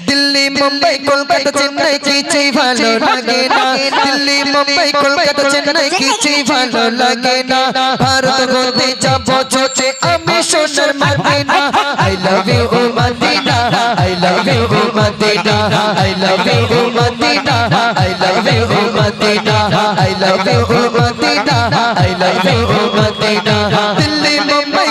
দিল্লি মুম্বাই কলকাতা চেন্নাই কিছুই ভালো লাগে না। দিল্লি মুম্বাই কলকাতা চেন্নাই কিছুই ভালো লাগে না। ভারত হতে যাব ছোটে আমি সোনার মদিনা। আই লাভ ইউ ও মদিনা আই লাভ ইউ ও মদিনা আই লাভ ইউ ও মদিনা আই লাভ ইউ ও মদিনা আই লাভ ইউ ও মদিনা আই লাভ ইউ ও মদিনা দিল্লি মুম্বাই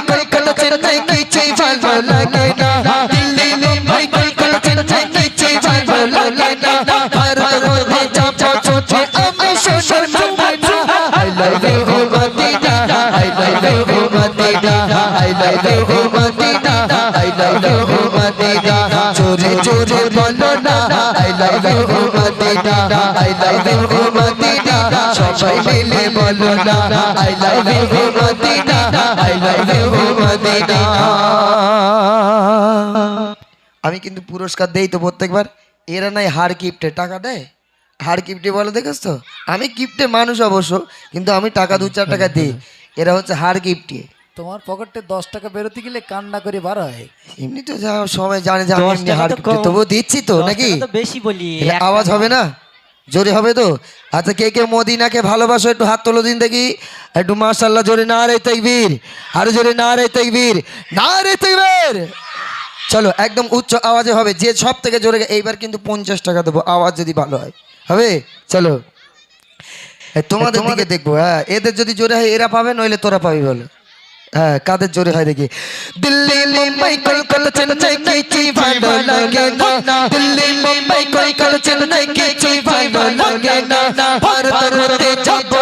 আমি সোনার Medina I love you Medina I love you Medina I love you Medina I love you Medina জোরে জোরে বলো না I love you Medina I love you Medina সবাই মিলে বলো না I love you Medina I love you Medina আমি কিন্তু পুরস্কার দেই তো প্রত্যেকবার এরা নাই হার গিফটে টাকা দেয়? হার গিফটে বলে দেখেছ তো? আমি গিফটে মানুষ অবশ্য কিন্তু আমি টাকা দু চার টাকা দিই। এরা হচ্ছে হার গিফটে তোমার পকেটে দশ টাকা বেরোতে গেলে কান্না করে বার হয়। এমনি তো যা সবাই জানে যে আমি এমনি হার তো গিফটে দিচ্ছি তো নাকি? বেশি বলি আওয়াজ হবে না? জোরে হবে তো? আচ্ছা কে কে মদিনাকে ভালোবাসো একটু হাত তোলো দিন দেখি। একটু মাশাল্লাহ জোরে না রে তাকবীর। আরও জোরে না রে তাকবীর। না রে তাকবীর! চলো একদম উচ্চ আওয়াজে হবে। যে সব থেকে জোরে এইবার কিন্তু পঞ্চাশ টাকা দেবো। আওয়াজ যদি ভালো হয়। হবে? চলো। তোমাদের দিকে দেখব হ্যাঁ। এদের যদি জোরে হয় এরা পাবে নইলে তোরা পাবি বলো। হ্যাঁ কাদের জোরে হয় দেখি। দিল্লি মুম্বাই কলকাতা চেন্নাই কিছুই ভালো লাগে না? দিল্লি মুম্বাই কলকাতা চেন্নাই কিছুই ভালো লাগে না? ভারত যাব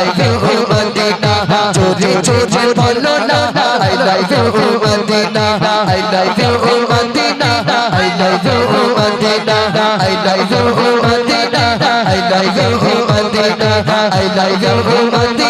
আই লাভ ইউ মদিনা জোরে জোরে বলো না I love you Medina I love you Medina I love you Medina I love you Medina I love you Medina I love you Medina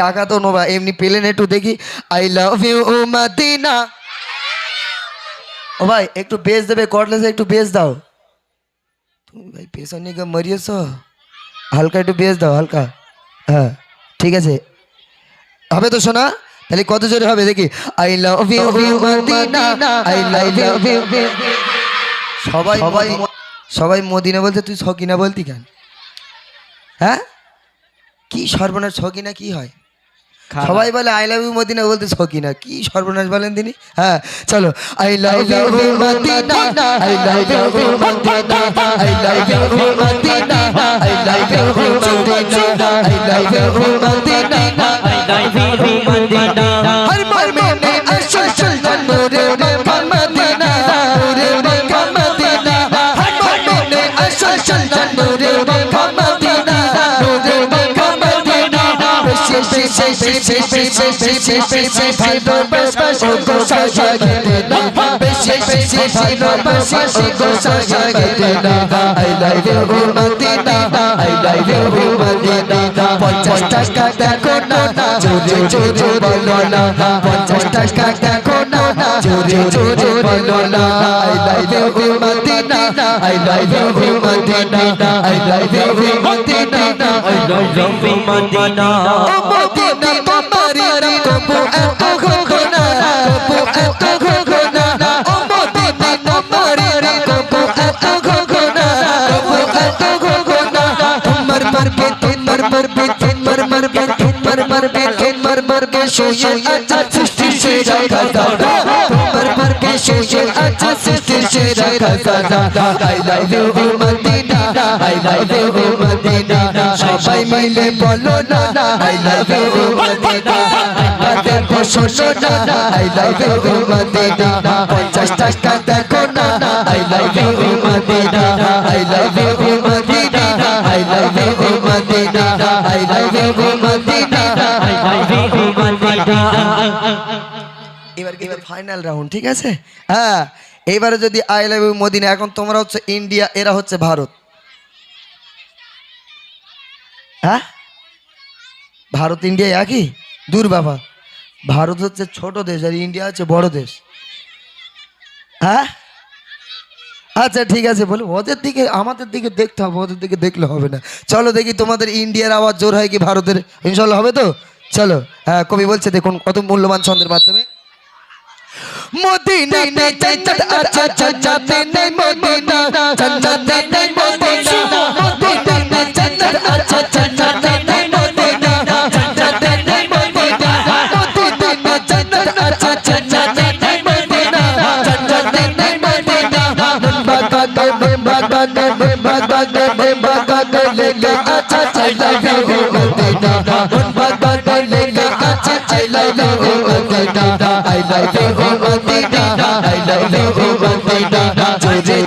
টাকা তো নোবা এমনি পেলেন একটু দেখি। আই লাভ ইউ ও মাদিনা। ও ভাই একটু বেস দেবে কটলেস একটু বেস দাও। তুমি ভাই পেছনে গিয়ে মরিয়েছ? হালকা একটু বেস দাও হালকা। হ্যাঁ ঠিক আছে। হবে তো শোনা তাহলে কত জোরে হবে? দেখি। I love you Madina. I love you সবাই সবাই সবাই মদিনা বলতে তুই সকিনা বলতি কেন? হ্যাঁ? কি সর্বনাশ সকিনা কি হয়? সবাই বলে আই লাভ ইউ মদিনা। বলতে সকিনা কি সর্বনাশ বলেন তিনি? হ্যাঁ চলো। I love you Madina. I love you Madina. I love you Madina. I love you Madina. I love you চল চল নূরে মাখা মদিনা নূরে মাখা মদিনা সে সে সে সে সে সে সে সে সে সে সে ভালো বাসা ও গো সাজা গেলে না সে সে সে ভালো বাসা ও গো সাজা গেলে না I love you Madina I love you Madina পঞ্চাশ টাকা দেখো না জোরে জোরে বলো না পঞ্চাশ টাকা দেখো Madina I love you Madina I love you Madina I love I love you, Madina. ও মদিনা তোমারি কবু এত ঘোঘনা কবু এত ঘোঘনা ও মদিনা তোমারি কবু এত ঘোঘনা কবু এত ঘোঘনা তোমার মারবে তোমার মারবে তোমার মারবে তোমার মারবে তোমার মারবে শুয়ে আচ্ছা সৃষ্টি সেরা কথা তোমার মারবে শুয়ে social assistance shera khazana i love you madina i love you madina সবাই মিলে বলো না i love you madina আমাদের শোনো না i love you madina 50 টাকা দেখো না i love you কিন্তু ফাইনাল রাউন্ড ঠিক আছে? হ্যাঁ এইবারে যদি আই লাভ ইউ মদিনা, এখন তোমরা হচ্ছে ইন্ডিয়া, এরা হচ্ছে ভারত। হ্যাঁ? ভারত, ইন্ডিয়া একই? দূর বাবা। ভারত হচ্ছে ছোট দেশ আর ইন্ডিয়া হচ্ছে বড় দেশ। হ্যাঁ? আচ্ছা ঠিক আছে, বলো। ওদের দিকে, আমাদের দিকে দেখতে হবে, ওদের দিকে দেখলে হবে না। চলো দেখি তোমাদের ইন্ডিয়ার আওয়াজ জোর হয় কি ভারতের? ইনশাল্লাহ হবে তো? চলো হ্যাঁ কবি বলছে দেখুন কত মূল্যবান ছন্দের মাধ্যমে। মদিনা নে জান্নাত আচ্ছা জান্নাতে নে মদিনা জান্নাতে নে মদিনা মদিনা নে জান্নাত আচ্ছা জান্নাতে নে মদিনা জান্নাতে নে মদিনা মদিনা নে জান্নাত আচ্ছা জান্নাতে নে মদিনা জান্নাতে নে মদিনা বাগানে নে বাগানে নে বাগানে নে বাগানে লেগে আচ্ছা চাই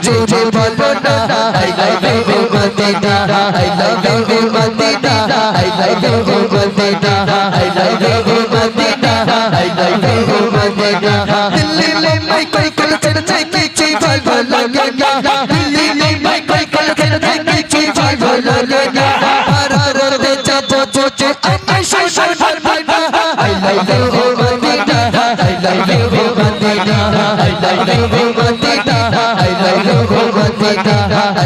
জোরে বলো না I love you Madina I love you Madina I love you Madina I love you Madina I love you Madina Delhi में मैं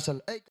عسل